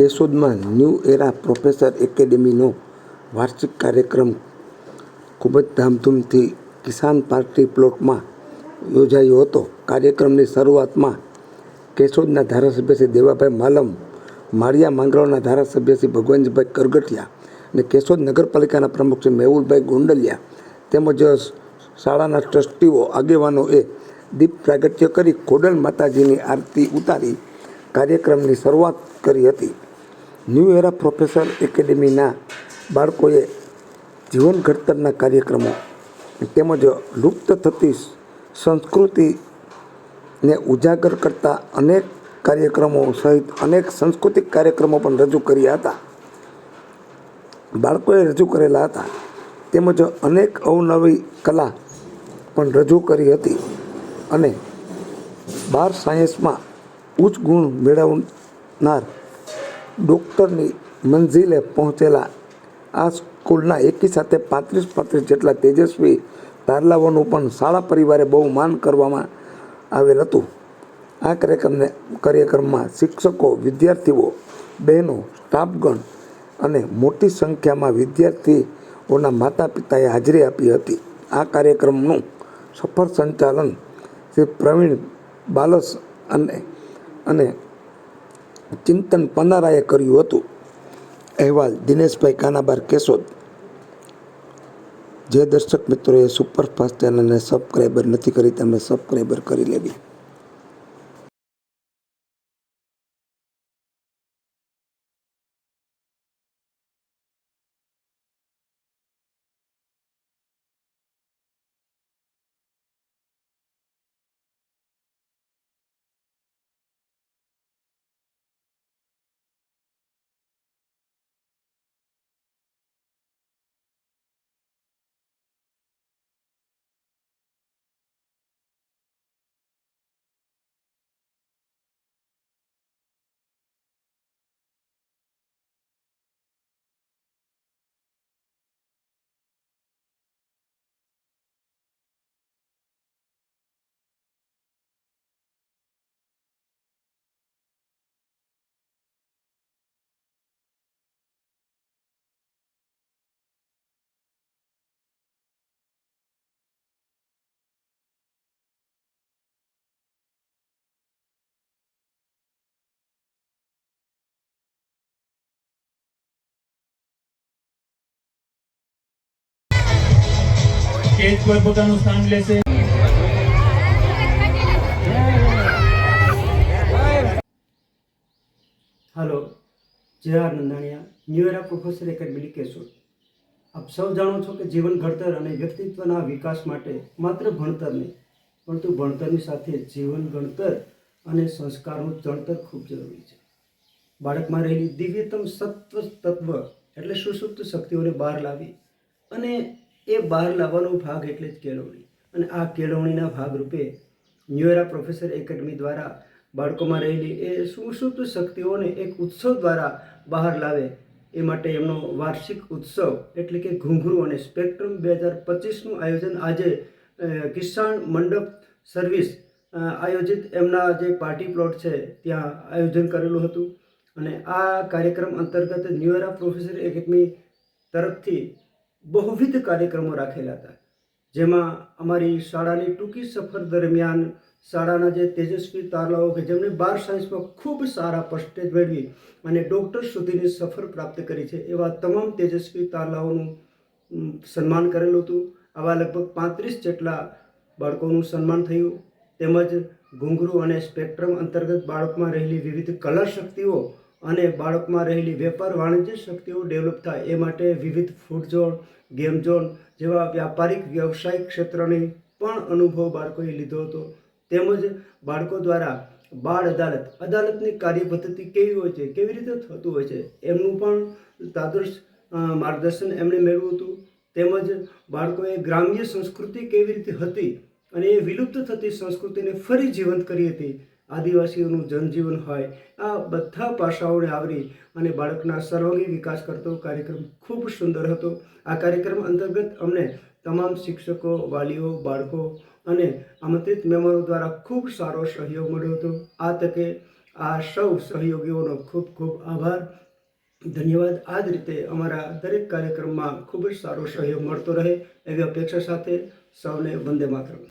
કેશોદમાં new એરા professor એકેડેમીનો વાર્ષિક કાર્યક્રમ ખૂબ જ ધામધૂમથી કિસાન પાર્ટી પ્લોટમાં યોજાયો હતો. કાર્યક્રમની શરૂઆતમાં કેશોદના ધારાસભ્ય શ્રી દેવાભાઈ માલમ, માળિયા માંગરોળના ધારાસભ્ય શ્રી ભગવાનજીભાઈ કરગઠિયા અને કેશોદ નગરપાલિકાના પ્રમુખ શ્રી મેહુલભાઈ ગોંડલિયા તેમજ શાળાના ટ્રસ્ટીઓ, આગેવાનોએ દીપ પ્રાગટ્ય કરી ખોડલ માતાજીની આરતી ઉતારી કાર્યક્રમની શરૂઆત કરી હતી. ન્યૂ એરા પ્રોફેસર એકેડેમીના બાળકોએ જીવન ઘડતરના કાર્યક્રમો તેમજ લુપ્ત થતી સંસ્કૃતિને ઉજાગર કરતા અનેક કાર્યક્રમો સહિત અનેક સાંસ્કૃતિક કાર્યક્રમો પણ રજૂ કર્યા હતા. બાળકોએ રજૂ કરેલા હતા. તેમજ અનેક અવનવી કલા પણ રજૂ કરી હતી અને બાર સાયન્સમાં ઉચ્ચ ગુણ મેળવનાર ડૉક્ટરની મંઝિલે પહોંચેલા આ સ્કૂલના એકી સાથે પાંત્રીસ પાંત્રીસ જેટલા તેજસ્વી તારલાઓનું પણ શાળા પરિવારે બહુ માન કરવામાં આવેલ હતું. આ કાર્યક્રમને કાર્યક્રમમાં શિક્ષકો, વિદ્યાર્થીઓ, બહેનો, સ્ટાફગણ અને મોટી સંખ્યામાં વિદ્યાર્થીઓના માતા પિતાએ હાજરી આપી હતી. આ કાર્યક્રમનું સફળ સંચાલન શ્રી પ્રવીણ બાલસ અને અને ચિંતન પનારાએ કર્યું હતું. અહેવાલ દિનેશભાઈ કાનાબાર કેશોદ. જે દર્શક મિત્રોએ સુપરફાસ્ટ ચેનલને સબસ્ક્રાઈબર નથી કરી, તેમણે સબસ્ક્રાઈબર કરી લેવી. સ્ટેજ પર પોતાનું સ્થાન લેશે. Hello, Jay R Nandaniya new era professor academy Keshod આપ સૌ જાણો છો કે જીવન ઘડતર અને વ્યક્તિત્વના વિકાસ માટે માત્ર ભણતર નહીં, પરંતુ ભણતરની સાથે જીવન ગણતર અને સંસ્કારનું ચણતર ખૂબ જરૂરી છે. બાળકમાં રહેલી દિવ્યતમ સત્વ તત્વ એટલે સુસુપ્ત શક્તિઓને બહાર લાવી અને એ બહાર લાવવાનો ભાગ એટલે જ કેળવણી. અને આ કેળવણીના ભાગરૂપે ન્યુએરા પ્રોફેસર એકેડમી દ્વારા બાળકોમાં રહેલી એ સુષુપ્ત શક્તિઓને એક ઉત્સવ દ્વારા બહાર લાવે. એ માટે એમનો વાર્ષિક ઉત્સવ એટલે કે ઘૂંઘરું અને સ્પેક્ટ્રમ બે હજાર પચીસનું આયોજન આજે કિસાન મંડપ સર્વિસ આયોજિત એમના જે પાર્ટી પ્લોટ છે ત્યાં આયોજન કરેલું હતું. અને આ કાર્યક્રમ અંતર્ગત ન્યુએરા પ્રોફેસર એકેડમી તરફથી બહુવિધ કાર્યક્રમો રાખેલા હતા. જેમાં અમારી શાળાની ટૂંકી સફર દરમિયાન શાળાના જે તેજસ્વી તારલાઓ કે જેમણે બાર સાયન્સમાં ખૂબ સારા પર્સન્ટેજ મેળવી અને ડૉક્ટર સુધીની સફર પ્રાપ્ત કરી છે, એવા તમામ તેજસ્વી તારલાઓનું સન્માન કરેલું હતું. આવા લગભગ પાંત્રીસ જેટલા બાળકોનું સન્માન થયું. તેમજ ઘૂંઘરું અને સ્પેક્ટ્રમ અંતર્ગત બાળકમાં રહેલી વિવિધ કલા શક્તિઓ અને બાળકમાં રહેલી વેપાર વાણિજ્ય શક્તિઓ ડેવલપ થાય. એ માટે વિવિધ ફૂડ ઝોન ગેમ ઝોન જેવા વ્યાપારિક, વ્યવસાયિક ક્ષેત્રની પણ અનુભવ બાળકોએ લીધો હતો. તેમજ બાળકો દ્વારા બાળ અદાલત, અદાલતની કાર્ય પદ્ધતિ કેવી હોય છે, કેવી રીતે થતું હોય છે, એમનું પણ તાદૃશ માર્ગદર્શન એમણે મેળવ્યું હતું. તેમજ બાળકોએ ગ્રામ્ય સંસ્કૃતિ કેવી રીતે હતી અને એ વિલુપ્ત થતી સંસ્કૃતિને ફરી જીવંત કરી હતી. આદિવાસીઓનું જનજીવન હોય, આ બધા પાસાઓને આવરી અને બાળકના સર્વાંગી વિકાસ કરતો કાર્યક્રમ ખૂબ સુંદર હતો. આ કાર્યક્રમ અંતર્ગત અમને તમામ શિક્ષકો, વાલીઓ, બાળકો અને આમંત્રિત મહેમાનો દ્વારા ખૂબ સારો સહયોગ મળ્યો હતો. આ તકે આ સૌ સહયોગીઓનો ખૂબ ખૂબ આભાર. ધન્યવાદ. આ જ રીતે અમારા દરેક કાર્યક્રમમાં ખૂબ જ સારો સહયોગ મળતો રહે એવી અપેક્ષા સાથે સૌને વંદે માતરમ.